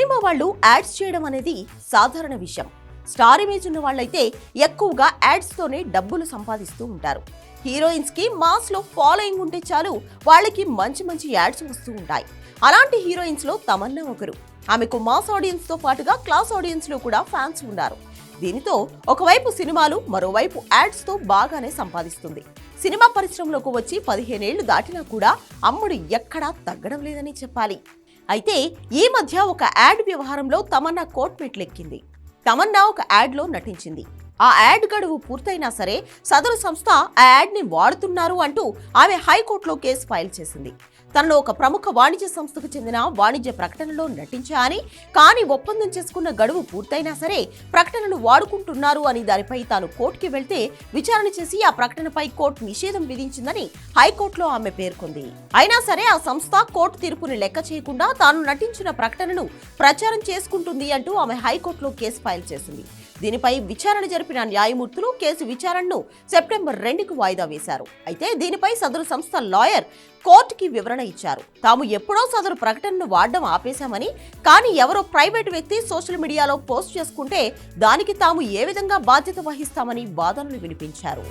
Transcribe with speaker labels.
Speaker 1: Cinema వాళ్ళు ads చేయడం అనేది సాధారణ విషయం. స్టార్ ఇమేజ్ ఉన్న వాళ్ళైతే ఎక్కువగా యాడ్స్తోనే డబ్బులు సంపాదిస్తూ ఉంటారు. హీరోయిన్స్కి మాస్లో ఫాలోయింగ్ ఉంటే చాలు వాళ్ళకి మంచి మంచి యాడ్స్ వస్తూ ఉంటాయి. అలాంటి హీరోయిన్స్లో తమన్నా ఒకరు. ఆమెకు మాస్ ఆడియన్స్తో పాటుగా క్లాస్ ఆడియన్స్లో కూడా ఫ్యాన్స్ ఉన్నారు. దీనితో ఒకవైపు సినిమాలు మరోవైపు యాడ్స్తో బాగానే సంపాదిస్తుంది. సినిమా పరిశ్రమలోకి వచ్చి పదిహేనేళ్ళు దాటినా కూడా అమ్ముడు ఎక్కడా తగ్గడం లేదని చెప్పాలి. అయితే ఈ మధ్య ఒక యాడ్ వ్యవహారంలో తమన్నా కోర్టు మెట్లెక్కింది తమన్నా ఒక యాడ్లో నటించింది. ఆ యాడ్ గడువు పూర్తయినా సరే సదరు సంస్థ ఆ యాడ్ని వాడుతున్నారు అంటూ ఆమె హైకోర్టులో కేసు ఫైల్ చేసింది. తనలో ఒక ప్రముఖ వాణిజ్య సంస్థకు చెందిన వాణిజ్య ప్రకటనలో నటించా అని కానీ ఒప్పందం చేసుకున్న గడువు పూర్తయినా సరే ప్రకటనను వాడుకుంటున్నారు అని దానిపై తాను కోర్టుకి వెళ్తే విచారణ చేసి ఆ ప్రకటనపై కోర్టు నిషేధం విధించిందని హైకోర్టులో ఆమె పేర్కొంది. అయినా సరే ఆ సంస్థ కోర్టు తీర్పుని లెక్క చేయకుండా తాను నటించిన ప్రకటనను ప్రచారం చేసుకుంటుంది అంటూ ఆమె హైకోర్టులో కేసు ఫైల్ చేసింది. దీనిపై విచారణ జరిపిన న్యాయమూర్తులు కేసు విచారణను సెప్టెంబర్ రెండుకు వాయిదా వేశారు. అయితే దీనిపై సదరు సంస్థ లాయర్ కోర్టుకి వివరణ ఇచ్చారు. తాము ఎప్పుడో సదరు ప్రకటనను వాడడం ఆపేశామని కానీ ఎవరో ప్రైవేట్ వ్యక్తి సోషల్ మీడియాలో పోస్ట్ చేసుకుంటే దానికి తాము ఏ విధంగా బాధ్యత వహిస్తామని వాదనలు వినిపించారు.